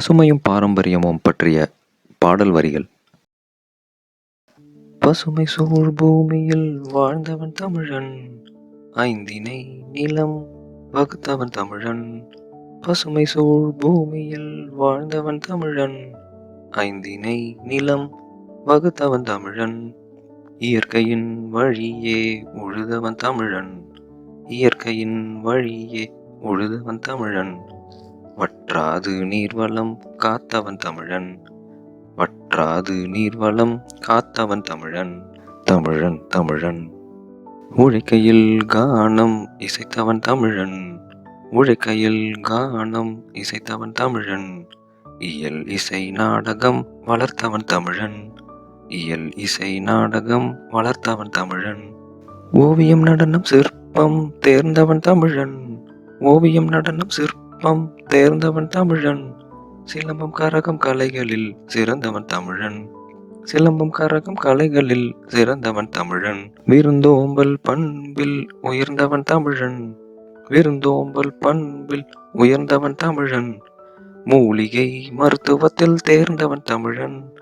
பசுமையும் பாரம்பரியமும் பற்றிய பாடல் வரிகள். பசுமை சூழ் பூமியில் வாழ்ந்தவன் தமிழன் ஐந்தினை நிலம் வகுத்தவன் தமிழன். பசுமை சூழ் பூமியில் வாழ்ந்தவன் தமிழன் ஐந்தினை நிலம் வகுத்தவன் தமிழன். இயற்கையின் வழியே உழுதவன் தமிழன் இயற்கையின் வழியே உழுதவன் தமிழன். வற்றாது நீர்வளம் காத்தவன் தமிழன். வற்றாது நீர்வளம் காத்தவன் தமிழன். தமிழன் தமிழன். உழைக்கையில் கானம் இசைத்தவன் தமிழன். உழைக்கையில் கானம் இசைத்தவன் தமிழன். இயல் இசை நாடகம் வளர்த்தவன் தமிழன். இயல் இசை நாடகம் வளர்த்தவன் தமிழன். ஓவியம் நடனம் சிற்பம் தேர்ந்தவன் தமிழன். ஓவியம் நடனம் சிற்பம் தேர்ந்தவன் தமிழன். சிலம்பம் கரகம் கலைகளில் சிறந்தவன் தமிழன். சிலம்பம் கரகம் கலைகளில் சிறந்தவன் தமிழன். விருந்தோம்பல் பண்பில் உயர்ந்தவன் தமிழன். விருந்தோம்பல் பண்பில் உயர்ந்தவன் தமிழன். மூலிகை மருத்துவத்தில் தேர்ந்தவன் தமிழன்.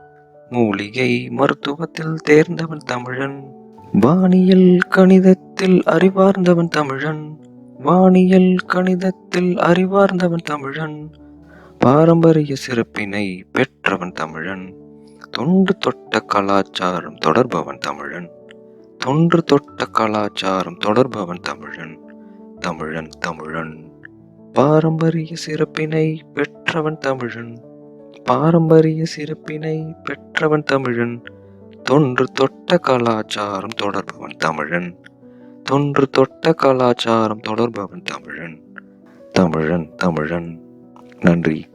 மூலிகை மருத்துவத்தில் தேர்ந்தவன் தமிழன். வானியல் கணிதத்தில் அறிவார்ந்தவன் தமிழன். வானியல் கணிதத்தில் அறிவார்ந்தவன் தமிழன் பாரம்பரிய சிறப்பினை பெற்றவன் தமிழன் தொன்று தொட்ட கலாச்சாரம் தொடர்பவன் தமிழன் தொன்று தொட்ட கலாச்சாரம் தொடர்பவன் தமிழன் தமிழன் தமிழன். பாரம்பரிய சிறப்பினை பெற்றவன் தமிழன் பாரம்பரிய சிறப்பினை பெற்றவன் தமிழன் தொன்று தொட்ட கலாச்சாரம் தொடர்பவன் தமிழன். தொன்று தொட்ட கலாச்சாரம் தொடர்பவன் தமிழன். தமிழன் தமிழன். நன்றி.